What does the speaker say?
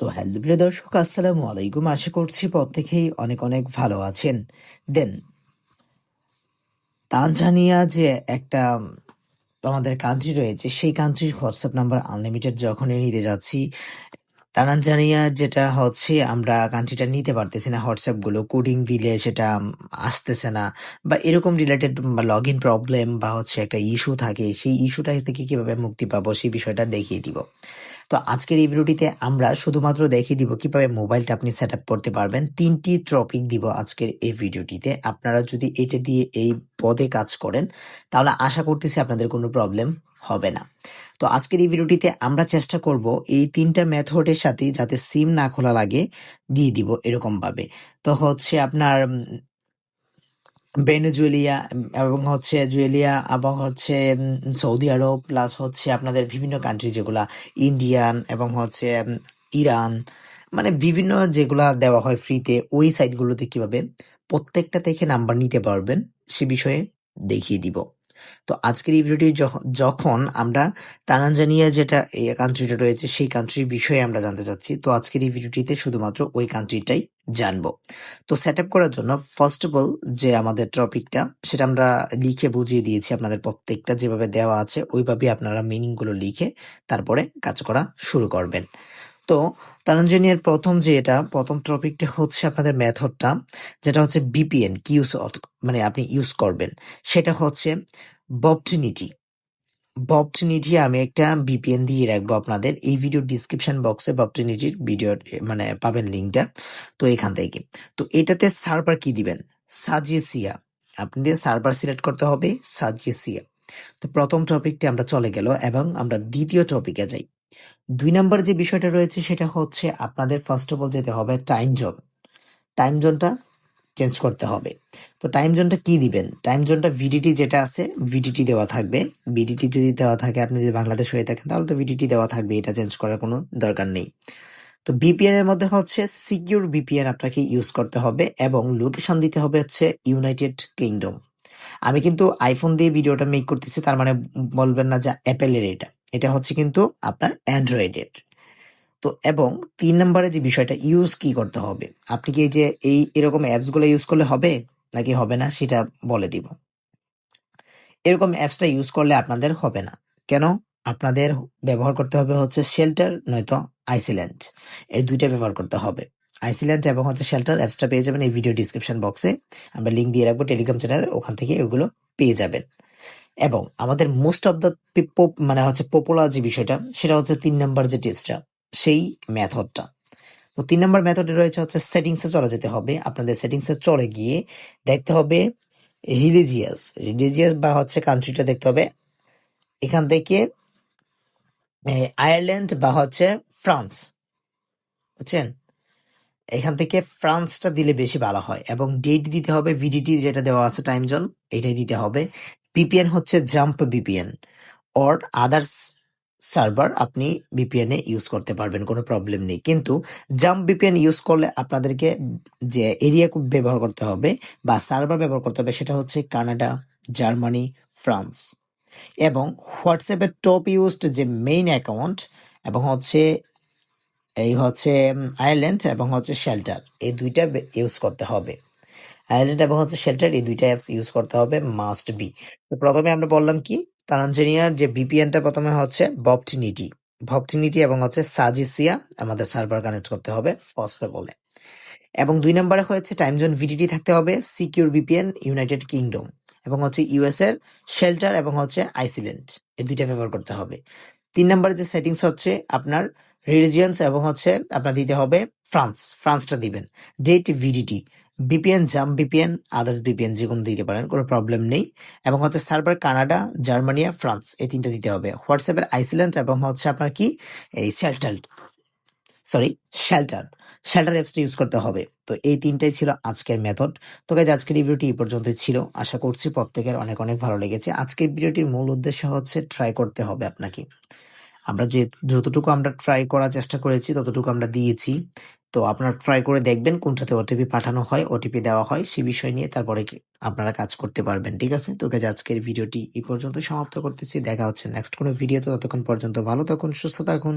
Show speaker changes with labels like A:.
A: তো হ্যালো প্রিয় দর্শক, আসসালামু আলাইকুম। আশা করছি প্রত্যেকেই অনেক অনেক ভালো আছেন। দেন, তানজানিয়া যে একটা, আমাদের কান্ট্রি রয়েছে, সেই কান্ট্রির হোয়াটসঅ্যাপ নাম্বার আনলিমিটেড যখনই নিতে যাচ্ছি, তানজানিয়া যেটা হচ্ছে, আমরা কান্ট্রিটা নিতে পারতেছি না হোয়াটসঅ্যাপগুলো কোডিং দিলে সেটা আসতেছে না, বা এরকম রিলেটেড লগ ইন প্রবলেম বা হচ্ছে একটা ইস্যু থাকে, সেই ইস্যুটা থেকে কীভাবে মুক্তি পাবো, সেই বিষয়টা দেখিয়ে দিব। তো আজকের এই ভিডিওটিতে আমরা শুধুমাত্র দেখিয়ে দিব কীভাবে মোবাইলটা আপনি সেট করতে পারবেন। তিনটি টপিক দিব আজকের এই ভিডিওটিতে। আপনারা যদি এটা দিয়ে এই পদে কাজ করেন, তাহলে আশা করতেছি আপনাদের কোনো প্রবলেম হবে না। তো আজকের এই ভিডিওটিতে আমরা চেষ্টা করব এই তিনটা মেথডের সাথে যাতে সিম না খোলা লাগে, দিয়ে দিব এরকমভাবে। তো হচ্ছে আপনার ভেনেজুয়েলিয়া এবং হচ্ছে জুয়েলিয়া এবং হচ্ছে সৌদি আরব প্লাস হচ্ছে আপনাদের বিভিন্ন কান্ট্রি যেগুলা ইন্ডিয়ান এবং হচ্ছে ইরান মানে বিভিন্ন যেগুলা দেওয়া হয় ফ্রিতে ওই সাইটগুলোতে কীভাবে প্রত্যেকটা থেকে নাম্বার নিতে পারবেন, সে বিষয়ে দেখিয়ে দিব। তো আজকের এই ভিডিওটি যখন আমরা তানজানিয়া যেটা এই কান্ট্রিটা রয়েছে, সেই কান্ট্রির বিষয়ে আমরা জানতে চাচ্ছি, তো আজকের এই ভিডিওটিতে শুধুমাত্র ওই কান্ট্রিটাই জানব। তো সেট আপ করার জন্য ফার্স্ট অফ অল যে আমাদের টপিকটা সেটা আমরা লিখে বুঝিয়ে দিয়েছি আপনাদের প্রত্যেকটা, যেভাবে দেওয়া আছে ওইভাবে আপনারা মিনিংগুলো লিখে তারপরে কাজ করা শুরু করবেন। তো তানজানিয়ার প্রথম যে এটা, প্রথম টপিকটা হচ্ছে আপনাদের মেথডটা, যেটা হচ্ছে বিপিএন কি ইউজ মানে আপনি ইউজ করবেন। সেটা হচ্ছে বপটিনিটি বপটিনিটি আমি একটা বিপিএন দিয়ে রাখব আপনাদের। এই ভিডিও ডিসক্রিপশন বক্সে বপটিনিটির ভিডিও মানে পাবেন লিঙ্কটা তো এখান থেকে। তো এটাতে সার্ভার কি দিবেন? সাজেসিয়া আপনাদের সার্ভার সিলেক্ট করতে হবে সাজেসিয়া তো প্রথম টপিকটা আমরা চলে গেল এবং আমরা দ্বিতীয় টপিকে যাই। দুই নাম্বার যে বিষয়টা রয়েছে সেটা হচ্ছে আপনাদের ফার্স্ট অফ অল যেতে হবে টাইম জোন টাইম জোনটা চেঞ্জ করতে হবে। তো টাইম জোনটা কি দিবেন? টাইম জোনটা ভিডিটি যেটা আছে ভিডিটি দেওয়া থাকবে। ভিডিটি যদি দেওয়া থাকে, আপনি যদি বাংলাদেশ হয়ে থাকেন, তাহলে তো ভিডিটি দেওয়া থাকবে, এটা চেঞ্জ করার কোনো দরকার নেই। তো বিপিএন এর মধ্যে হচ্ছে সিকিউর বিপিএন আপনাকে ইউজ করতে হবে এবং লোকেশন দিতে হবে হচ্ছে ইউনাইটেড কিংডম আমি কিন্তু আইফোন দিয়ে ভিডিওটা মেক করতেছি, তার মানে বলবেন না যে অ্যাপেলের এটা। এটা হচ্ছে কিন্তু আপনার অ্যান্ড্রয়েডের। তো এবং তিন নম্বরে যে বিষয়টা, ইউজ কি করতে হবে? আপনি কি যে এই এরকম অ্যাপসগুলো ইউজ করলে হবে? নাকি হবে না? সেটা বলে দিব। এরকম অ্যাপসটা ইউজ করলে আপনাদের হবে না। কেন? আপনাদের ব্যবহার করতে হবে হচ্ছে শেল্টার, নয়তো আইসিল্যান্ড। এই দুইটা ব্যবহার করতে হবে। আইসিল্যান্ড এবং হচ্ছে শেল্টার অ্যাপসটা পেয়ে যাবেন এই ভিডিও ডিসক্রিপশন বক্সে। আমরা লিঙ্ক দিয়ে রাখব টেলিগ্রাম চ্যানেলে, ওখান থেকে এগুলো পেয়ে যাবেন। এবং আমাদের মোস্ট অফ দ্য মানে হচ্ছে পপুলার যে বিষয়টা, সেটা হচ্ছে তিন নাম্বার যে টিপসটা সেই মেথডটা তো তিন নম্বর মেথডে রয়েছে হচ্ছে সেটিংসে চলে যেতে হবে, আপনাদের সেটিংসে চলে গিয়ে দেখতে হবে রিলিজিয়াস রিলিজিয়াস বা হচ্ছে কান্ট্রিটা দেখতে হবে, এখান থেকে আয়ারল্যান্ড বা হচ্ছে ফ্রান্স বুঝছেন? এখান থেকে ফ্রান্সটা দিলে বেশি ভালো হয় এবং ডেট দিতে হবে ভিডিটি যেটা দেওয়া আছে টাইম জোন এটাই দিতে হবে। বিপিএন হচ্ছে jump VPN or others server আপনি ভিপিএন এ ইউজ করতে পারবেন, কোনো প্রবলেম নেই। কিন্তু জাম্প ভিপিএন ইউজ করলে আপনাদেরকে যে এরিয়া ব্যবহার করতে হবে বা সার্ভার ব্যবহার করতে হবে সেটা হচ্ছে কানাডা জার্মানি ফ্রান্স এবং হোয়াটসঅ্যাপের টপ ইউজড যে মেইন অ্যাকাউন্ট এবং হচ্ছে, এই হচ্ছে আয়ারল্যান্ড এবং হচ্ছে শেল্টার এই দুইটা ইউজ করতে হবে। আয়ারল্যান্ড এবং হচ্ছে শেল্টার এই দুইটা অ্যাপস ইউজ করতে হবে মাস্ট বি তো প্রথমে আমরা বললাম কি? তানজানিয়ার যে ভিপিএনটা প্রথমে হচ্ছে বপটিনিটি ভপটিনিটি এবং হচ্ছে সাজিসিয়া আমাদের সার্ভার কানেক্ট করতে হবে ফার্স্ট বলে। এবং দুই নম্বরে হয়েছে টাইম জোন ভিডিটি থাকতে হবে সিকিউর ভিপিএন ইউনাইটেড কিংডম এবং হচ্ছে ইউএস এর শেল্টার এবং হচ্ছে আইসিল্যান্ড এই দুইটা ব্যবহার করতে হবে। তিন নম্বরে যে সেটিংস হচ্ছে আপনার রিলিজিয়ান্স এবং হচ্ছে আপনার দিতে হবে ফ্রান্স ফ্রান্সটা দিবেন। ডেট ভিডিটি বিপিএন জাম বিপিএন আদার্স বিপিএন যে কোনো দিতে পারেন, কোনো প্রবলেম নেই। এবং হচ্ছে সার্ভার কানাডা জার্মানিয়া ফ্রান্স এই তিনটা দিতে হবে। হোয়াটসঅ্যাপের আইসল্যান্ড এবং হচ্ছে আপনার কি? এই শেল্টার সরি শেল্টার শেল্টার অ্যাপসটা ইউজ করতে হবে। তো এই তিনটাই ছিল আজকের মেথড তো গাইজ আজকের ভিডিওটি এই পর্যন্তই ছিল। আশা করছি প্রত্যেকের অনেক অনেক ভালো লেগেছে। আজকের ভিডিওটির মূল উদ্দেশ্য হচ্ছে ট্রাই করতে হবে আপনাকে। আমরা যে যতটুকু আমরা ট্রাই করার চেষ্টা করেছি, ততটুকু আমরা দিয়েছি। তো আপনারা ট্রাই করে দেখবেন কোনটাতে ওটিপি পাঠানো হয় ওটিপি দেওয়া হয়, সে বিষয় নিয়ে তারপরে আপনারা কাজ করতে পারবেন, ঠিক আছে? তো কাজ আজকের ভিডিওটি এই পর্যন্ত সমাপ্ত করতেছি। দেখা হচ্ছে নেক্সট কোনো ভিডিওতে ততক্ষণ পর্যন্ত ভালো থাকুন, সুস্থ থাকুন।